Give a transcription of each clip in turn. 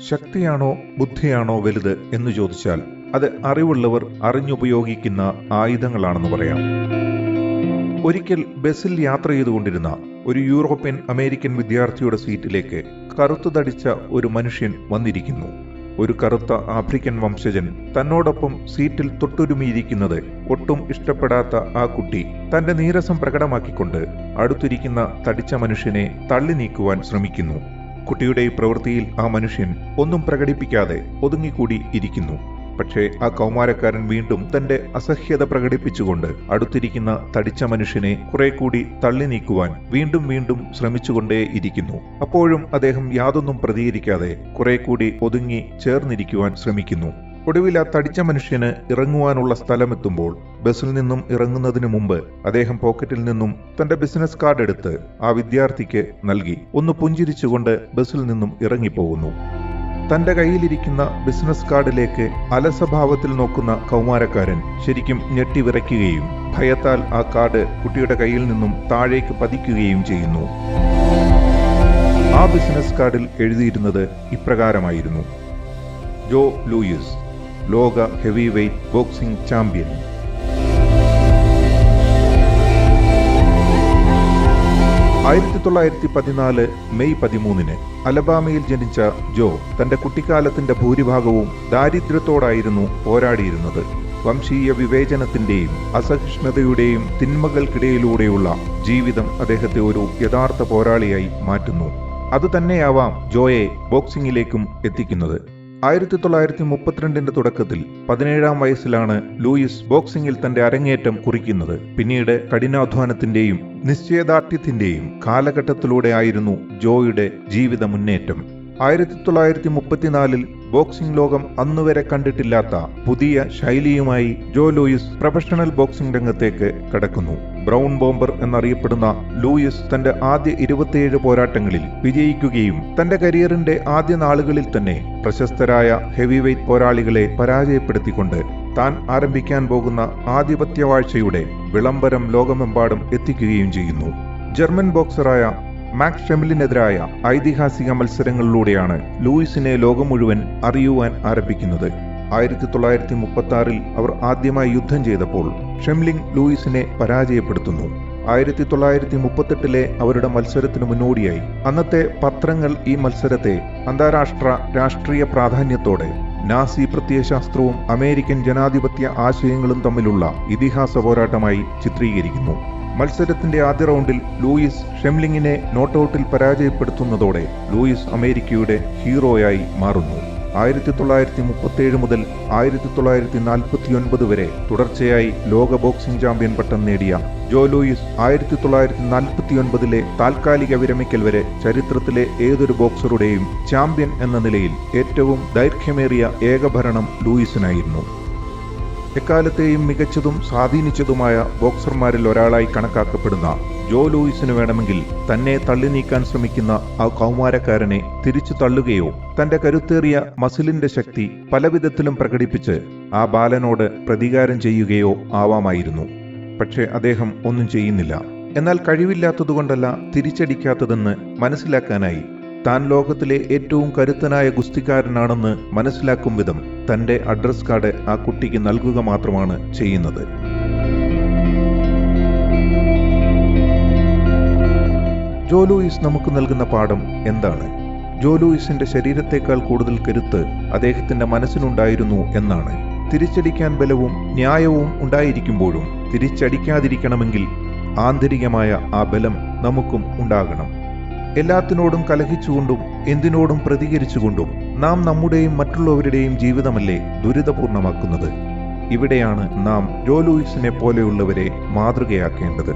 ശക്തിയാണോ ബുദ്ധിയാണോ വലുത് എന്ന് ചോദിച്ചാൽ അത് അറിവുള്ളവർ അറിഞ്ഞുപയോഗിക്കുന്ന ആയുധങ്ങളാണെന്ന് പറയാം. ഒരിക്കൽ ബസ്സിൽ യാത്ര ചെയ്തുകൊണ്ടിരുന്ന ഒരു യൂറോപ്യൻ അമേരിക്കൻ വിദ്യാർത്ഥിയുടെ സീറ്റിലേക്ക് കറുത്തു തടിച്ച ഒരു മനുഷ്യൻ വന്നിരിക്കുന്നു. ഒരു കറുത്ത ആഫ്രിക്കൻ വംശജൻ തന്നോടൊപ്പം സീറ്റിൽ തൊട്ടുരുമിയിരിക്കുന്നത് ഒട്ടും ഇഷ്ടപ്പെടാത്ത ആ കുട്ടി തന്റെ നീരസം പ്രകടമാക്കിക്കൊണ്ട് അടുത്തിരിക്കുന്ന തടിച്ച മനുഷ്യനെ തള്ളി നീക്കുവാൻ ശ്രമിക്കുന്നു. കുട്ടിയുടെ പ്രവൃത്തിയിൽ ആ മനുഷ്യൻ ഒന്നും പ്രകടിപ്പിക്കാതെ ഒതുങ്ങിക്കൂടി ഇരിക്കുന്നു. പക്ഷേ ആ കൗമാരക്കാരൻ വീണ്ടും തന്റെ അസഹ്യത പ്രകടിപ്പിച്ചുകൊണ്ട് അടുത്തിരിക്കുന്ന തടിച്ച മനുഷ്യനെ കുറെ കൂടി തള്ളി നീക്കുവാൻ വീണ്ടും വീണ്ടും ശ്രമിച്ചുകൊണ്ടേയിരിക്കുന്നു അപ്പോഴും അദ്ദേഹം യാതൊന്നും പ്രതികരിക്കാതെ കുറെ കൂടി ഒതുങ്ങി ചേർന്നിരിക്കുവാൻ ശ്രമിക്കുന്നു. ഒടുവിൽ ആ തടിച്ച മനുഷ്യന് ഇറങ്ങുവാനുള്ള സ്ഥലമെത്തുമ്പോൾ ബസ്സിൽ നിന്നും ഇറങ്ങുന്നതിന് മുമ്പ് അദ്ദേഹം പോക്കറ്റിൽ നിന്നും തന്റെ ബിസിനസ് കാർഡ് എടുത്ത് ആ വിദ്യാർത്ഥിക്ക് നൽകി. ഒന്ന് പുഞ്ചിരിച്ചുകൊണ്ട് ബസ്സിൽ നിന്നും ഇറങ്ങിപ്പോകുന്നു. തന്റെ കയ്യിലിരിക്കുന്ന ബിസിനസ് കാർഡിലേക്ക് അലസഭാവത്തിൽ നോക്കുന്ന കൗമാരക്കാരൻ ശരിക്കും ഞെട്ടിവിറയ്ക്കുകയും ഭയത്താൽ ആ കാർഡ് കുട്ടിയുടെ കയ്യിൽ നിന്നും താഴേക്ക് പതിക്കുകയും ചെയ്യുന്നു. ആ ബിസിനസ് കാർഡിൽ എഴുതിയിരുന്നത് ഇപ്രകാരമായിരുന്നു. Joe Louis. ലോക ഹെവി വെയ്റ്റ് ബോക്സിംഗ് ചാമ്പ്യൻ. ആയിരത്തി തൊള്ളായിരത്തി പതിനാല് മെയ് പതിമൂന്നിന് അലബാമയിൽ ജനിച്ച ജോ തന്റെ കുട്ടിക്കാലത്തിന്റെ ഭൂരിഭാഗവും ദാരിദ്ര്യത്തോടായിരുന്നു പോരാടിയിരുന്നത്. വംശീയ വിവേചനത്തിന്റെയും അസഹിഷ്ണുതയുടെയും തിന്മകൾക്കിടയിലൂടെയുള്ള ജീവിതം അദ്ദേഹത്തെ ഒരു യഥാർത്ഥ പോരാളിയായി മാറ്റുന്നു. അതുതന്നെയാവാം ജോയെ ബോക്സിംഗിലേക്കും എത്തിക്കുന്നത്. ആയിരത്തി തൊള്ളായിരത്തി മുപ്പത്തിരണ്ടിന്റെ തുടക്കത്തിൽ പതിനേഴാം വയസ്സിലാണ് ലൂയിസ് ബോക്സിംഗിൽ തന്റെ അരങ്ങേറ്റം കുറിക്കുന്നത്. പിന്നീട് കഠിനാധ്വാനത്തിന്റെയും നിശ്ചയദാർഢ്യത്തിന്റെയും കാലഘട്ടത്തിലൂടെയായിരുന്നു ജോയുടെ ജീവിത മുന്നേറ്റം ആയിരത്തി തൊള്ളായിരത്തി മുപ്പത്തിനാലിൽ ബോക്സിംഗ് ലോകം അന്നുവരെ കണ്ടിട്ടില്ലാത്ത പുതിയ ശൈലിയുമായി ജോ ലൂയിസ് പ്രൊഫഷണൽ ബോക്സിംഗ് രംഗത്തേക്ക് കടക്കുന്നു. ബ്രൗൺ ബോംബർ എന്നറിയപ്പെടുന്ന ലൂയിസ് തന്റെ ആദ്യ ഇരുപത്തിയേഴ് പോരാട്ടങ്ങളിൽ വിജയിക്കുകയും തന്റെ കരിയറിന്റെ ആദ്യ നാളുകളിൽ തന്നെ പ്രശസ്തരായ ഹെവി വെയ്റ്റ് പോരാളികളെ പരാജയപ്പെടുത്തിക്കൊണ്ട് താൻ ആരംഭിക്കാൻ പോകുന്ന ആധിപത്യവാഴ്ചയുടെ വിളംബരം ലോകമെമ്പാടും എത്തിക്കുകയും ചെയ്യുന്നു. ജർമ്മൻ ബോക്സറായ മാക്സ് ഷെമിലിനെതിരായ ഐതിഹാസിക മത്സരങ്ങളിലൂടെയാണ് ലൂയിസിനെ ലോകം മുഴുവൻ അറിയുവാൻ ആരംഭിക്കുന്നത്. ആയിരത്തി തൊള്ളായിരത്തി മുപ്പത്തി ആറിൽ അവർ ആദ്യമായി യുദ്ധം ചെയ്തപ്പോൾ ഷെംലിംഗ് ലൂയിസിനെ പരാജയപ്പെടുത്തുന്നു. ആയിരത്തി തൊള്ളായിരത്തി മുപ്പത്തെട്ടിലെ അവരുടെ മത്സരത്തിന് മുന്നോടിയായി. അന്നത്തെ പത്രങ്ങൾ ഈ മത്സരത്തെ അന്താരാഷ്ട്ര രാഷ്ട്രീയ പ്രാധാന്യത്തോടെ നാസി പ്രത്യയശാസ്ത്രവും അമേരിക്കൻ ജനാധിപത്യ ആശയങ്ങളും തമ്മിലുള്ള ഇതിഹാസ പോരാട്ടമായി ചിത്രീകരിക്കുന്നു. മത്സരത്തിന്റെ ആദ്യ റൗണ്ടിൽ ലൂയിസ് ഷെംലിങ്ങിനെ നോട്ടൌട്ടിൽ പരാജയപ്പെടുത്തുന്നതോടെ ലൂയിസ് അമേരിക്കയുടെ ഹീറോയായി മാറുന്നു. ആയിരത്തി തൊള്ളായിരത്തി മുപ്പത്തിയേഴ് മുതൽ ആയിരത്തി തൊള്ളായിരത്തി നാൽപ്പത്തി ഒൻപത് വരെ തുടർച്ചയായി ലോക ബോക്സിംഗ് ചാമ്പ്യൻ പട്ടം നേടിയ ജോ ലൂയിസ് ആയിരത്തി തൊള്ളായിരത്തി നാൽപ്പത്തി ഒൻപതിലെ താൽക്കാലിക വിരമിക്കൽ വരെ ചരിത്രത്തിലെ ഏതൊരു ബോക്സറുടെയും ചാമ്പ്യൻ എന്ന നിലയിൽ ഏറ്റവും ദൈർഘ്യമേറിയ ഏകഭരണം ലൂയിസിനായിരുന്നു. എക്കാലത്തെയും മികച്ചതും സ്വാധീനിച്ചതുമായ ബോക്സർമാരിൽ ഒരാളായി കണക്കാക്കപ്പെടുന്ന ജോ ലൂയിസിന് വേണമെങ്കിൽ തന്നെ തള്ളി നീക്കാൻ ശ്രമിക്കുന്ന ആ കൗമാരക്കാരനെ തിരിച്ചു തള്ളുകയോ തന്റെ കരുത്തേറിയ മസിലിന്റെ ശക്തി പലവിധത്തിലും പ്രകടിപ്പിച്ച് ആ ബാലനോട് പ്രതികാരം ചെയ്യുകയോ ആവാമായിരുന്നു. പക്ഷേ അദ്ദേഹം ഒന്നും ചെയ്യുന്നില്ല. എന്നാൽ കഴിവില്ലാത്തതുകൊണ്ടല്ല തിരിച്ചടിക്കാത്തതെന്ന് മനസ്സിലാക്കാനായി താൻ ലോകത്തിലെ ഏറ്റവും കരുത്തനായ ഗുസ്തിക്കാരനാണെന്ന് മനസ്സിലാക്കും വിധം തന്റെ അഡ്രസ് കാർഡ് ആ കുട്ടിക്ക് നൽകുക മാത്രമാണ് ചെയ്യുന്നത്. ജോലൂയിസ് നമുക്ക് നൽകുന്ന പാഠം എന്താണ്? ജോലൂയിസിന്റെ ശരീരത്തെക്കാൾ കൂടുതൽ കരുത്ത് അദ്ദേഹത്തിന്റെ മനസ്സിനുണ്ടായിരുന്നു എന്നാണ്. തിരിച്ചടിക്കാൻ ബലവും ന്യായവും ഉണ്ടായിരിക്കുമ്പോഴും തിരിച്ചടിക്കാതിരിക്കണമെങ്കിൽ ആന്തരികമായ ആ ബലം നമുക്കും ഉണ്ടാകണം. എല്ലാത്തിനോടും കലഹിച്ചുകൊണ്ടും എന്തിനോടും പ്രതികരിച്ചുകൊണ്ടും നാം നമ്മുടെയും മറ്റുള്ളവരുടെയും ജീവിതമല്ലേ ദുരിതപൂർണമാക്കുന്നത്? ഇവിടെയാണ് നാം ജോ ലൂയിസിനെ പോലെയുള്ളവരെ മാതൃകയാക്കേണ്ടത്.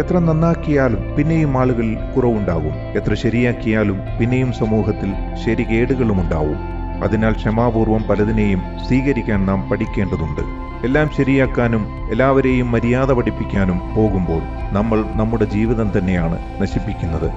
എത്ര നന്നാക്കിയാലും പിന്നെയും ആളുകളിൽ കുറവുണ്ടാകും. എത്ര ശരിയാക്കിയാലും പിന്നെയും സമൂഹത്തിൽ ശരികേടുകളും ഉണ്ടാവും അതിനാൽ ക്ഷമാപൂർവം പലതിനെയും സ്വീകരിക്കാൻ നാം പഠിക്കേണ്ടതുണ്ട്. എല്ലാം ശരിയാക്കാനും എല്ലാവരെയും മര്യാദ പഠിപ്പിക്കാനും പോകുമ്പോൾ നമ്മൾ നമ്മുടെ ജീവിതം തന്നെയാണ് നശിപ്പിക്കുന്നത്.